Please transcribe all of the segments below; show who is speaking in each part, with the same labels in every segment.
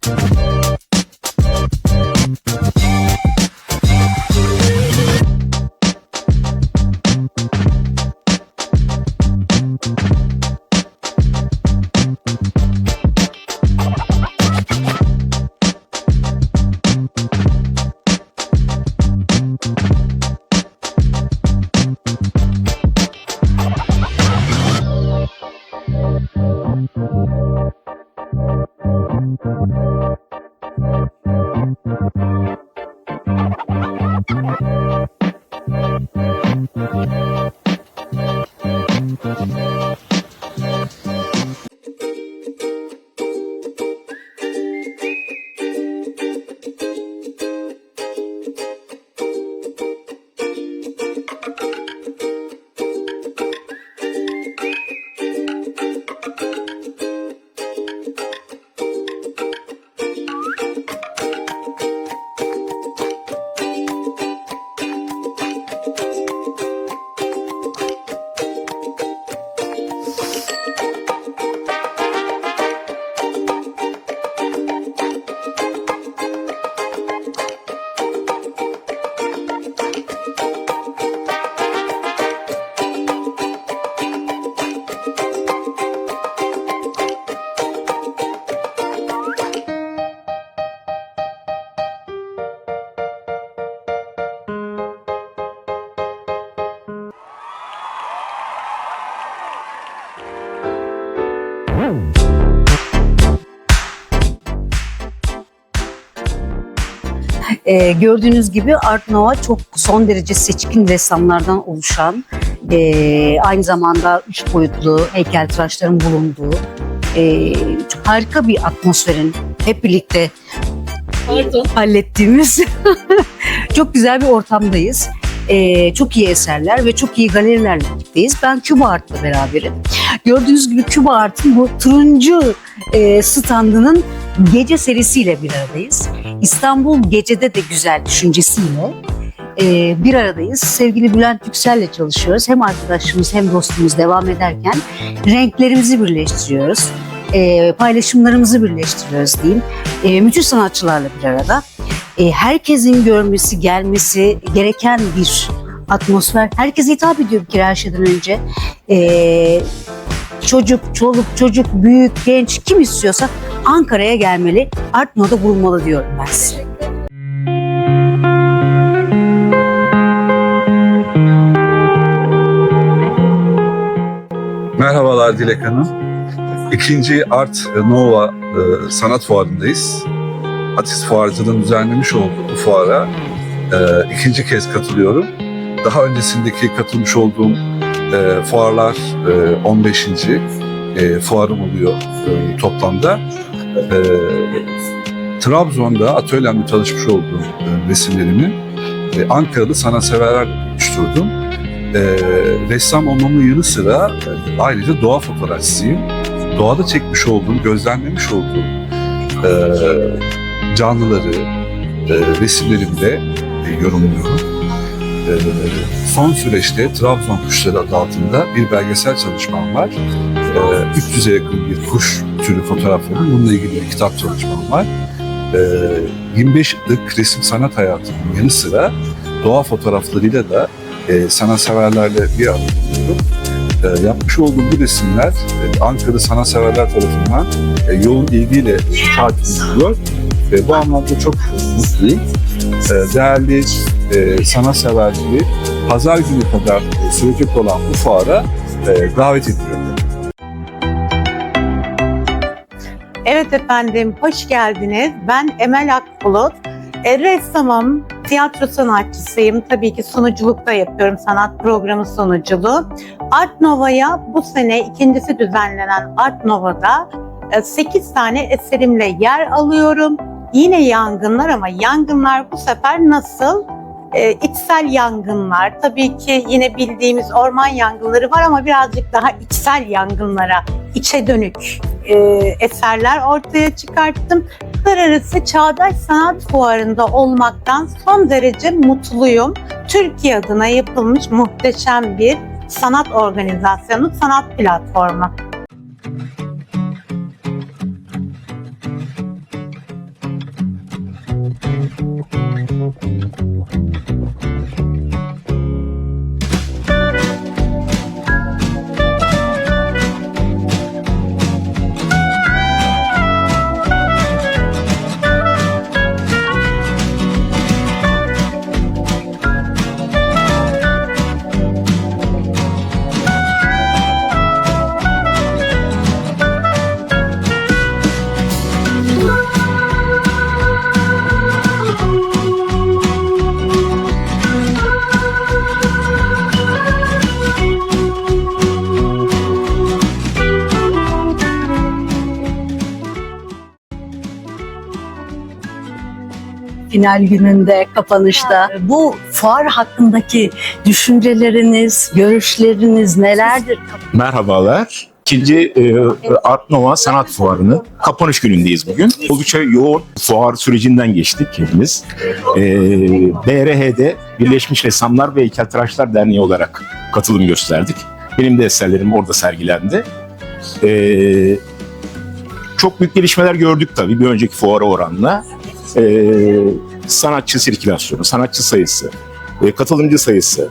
Speaker 1: Thank you. Ee, gördüğünüz gibi Art Nova çok son derece seçkin ressamlardan oluşan, ee, aynı zamanda üç boyutlu heykeltıraşların bulunduğu çok harika bir atmosferin hep birlikte
Speaker 2: Pardon.
Speaker 1: hallettiğimiz çok güzel bir ortamdayız. Ee, çok iyi eserler ve çok iyi galerilerle birlikteyiz. Ben Küba Art'la beraberim. Gördüğünüz gibi Küba Art'ın bu turuncu e, standının gece serisiyle bir aradayız. İstanbul Gece'de de güzel düşüncesiyle e, bir aradayız. Sevgili Bülent Yüksel'le çalışıyoruz. Hem arkadaşımız hem dostumuz devam ederken renklerimizi birleştiriyoruz. E, paylaşımlarımızı birleştiriyoruz diyeyim. E, müthiş sanatçılarla bir arada. E, herkesin görmesi, gelmesi gereken bir atmosfer. Herkese hitap ediyor bir kere her şeyden önce. E, çocuk, çoluk, çocuk, büyük, genç kim istiyorsa Ankara'ya gelmeli, Art No'da bulunmalı diyorum ben size.
Speaker 3: Merhabalar Dilek Hanım. İkinci Art Nova e, sanat fuarındayız. Atis Fuarcı'nın düzenlemiş olduğu bu fuara e, ikinci kez katılıyorum. Daha öncesindeki katılmış olduğum e, fuarlar e, 15. E, fuarım oluyor e, toplamda. E, Trabzon'da atölyemde çalışmış olduğum e, resimlerimi e, Ankara'da sanatseverlerle buluşturdum. E, ressam olmamın yanı sıra e, ayrıca doğa fotoğrafçısıyım. Doğada çekmiş olduğum, gözlemlemiş olduğum e, canlıları e, resimlerimde e, yorumluyorum. E, son süreçte Trabzon Kuşları adı altında bir belgesel çalışmam var. E, 300'e yakın bir kuş türü fotoğraflarım. Bununla ilgili bir kitap çalışmam var. E, 25 yıllık resim sanat hayatının yanı sıra doğa fotoğraflarıyla da e, sanatseverlerle bir arada bulunuyorum. E, yapmış olduğum bu resimler e, Ankara sanatseverler tarafından e, yoğun ilgiyle takip ediliyor. Ve bu anlamda çok mutluyum. E, değerli e, sanatseverleri pazar günü kadar e, sürecek olan bu fuara e, davet ediyorum.
Speaker 2: Evet efendim, hoş geldiniz. Ben Emel Akbulut. E, ressamım, tiyatro sanatçısıyım. Tabii ki sunuculuk da yapıyorum, sanat programı sunuculuğu. Art Nova'ya bu sene ikincisi düzenlenen Art Nova'da 8 tane eserimle yer alıyorum. Yine yangınlar ama yangınlar bu sefer nasıl? E, içsel yangınlar, tabii ki yine bildiğimiz orman yangınları var ama birazcık daha içsel yangınlara, içe dönük e, eserler ortaya çıkarttım. Uluslararası Çağdaş Sanat Fuarı'nda olmaktan son derece mutluyum. Türkiye adına yapılmış muhteşem bir sanat organizasyonu, sanat platformu. うん。
Speaker 1: Final gününde, kapanışta. Bu fuar hakkındaki düşünceleriniz, görüşleriniz nelerdir?
Speaker 4: Merhabalar. İkinci e, Art Nova Sanat Fuarı'nın kapanış günündeyiz bugün. Oldukça yoğun fuar sürecinden geçtik hepimiz. E, BRH'de Birleşmiş Ressamlar ve Heykeltıraşlar Derneği olarak katılım gösterdik. Benim de eserlerim orada sergilendi. E, çok büyük gelişmeler gördük tabii bir önceki fuara oranla. E, sanatçı sirkülasyonu, sanatçı sayısı, e, katılımcı sayısı,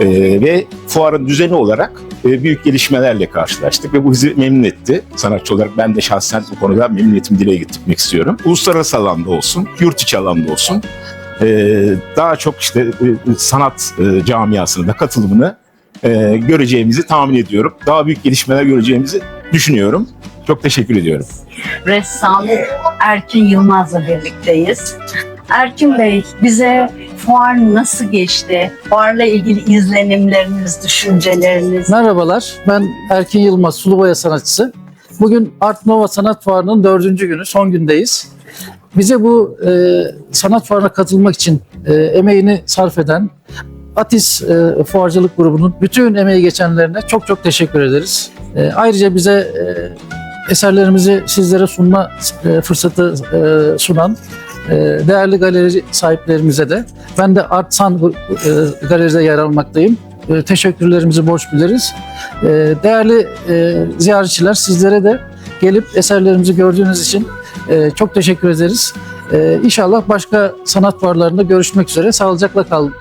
Speaker 4: e, ve fuarın düzeni olarak e, büyük gelişmelerle karşılaştık ve bu bizi memnun etti. Sanatçı olarak ben de şahsen bu konuda memnuniyetimi dile getirmek istiyorum. Uluslararası alanda olsun, yurt içi alanda olsun e, daha çok işte e, sanat e, camiasına da katılımını e, göreceğimizi tahmin ediyorum. Daha büyük gelişmeler göreceğimizi düşünüyorum. Çok teşekkür ediyorum.
Speaker 1: Ressam Erkin Yılmaz'la birlikteyiz. Erkin Bey bize fuar nasıl geçti? Fuarla ilgili izlenimleriniz, düşünceleriniz.
Speaker 5: Merhabalar, ben Erkin Yılmaz, Suluboya sanatçısı. Bugün Art Nova Sanat Fuarı'nın dördüncü günü, son gündeyiz. Bize bu e, sanat fuarına katılmak için e, emeğini sarf eden Atis e, Fuarcılık Grubu'nun bütün emeği geçenlerine çok çok teşekkür ederiz. E, ayrıca bize e, eserlerimizi sizlere sunma e, fırsatı e, sunan değerli galeri sahiplerimize de ben de Artsan e, galeride yer almaktayım. E, teşekkürlerimizi borç biliriz. E, değerli e, ziyaretçiler sizlere de gelip eserlerimizi gördüğünüz için e, çok teşekkür ederiz. İnşallah başka sanat fuarlarında görüşmek üzere. Sağlıcakla kalın.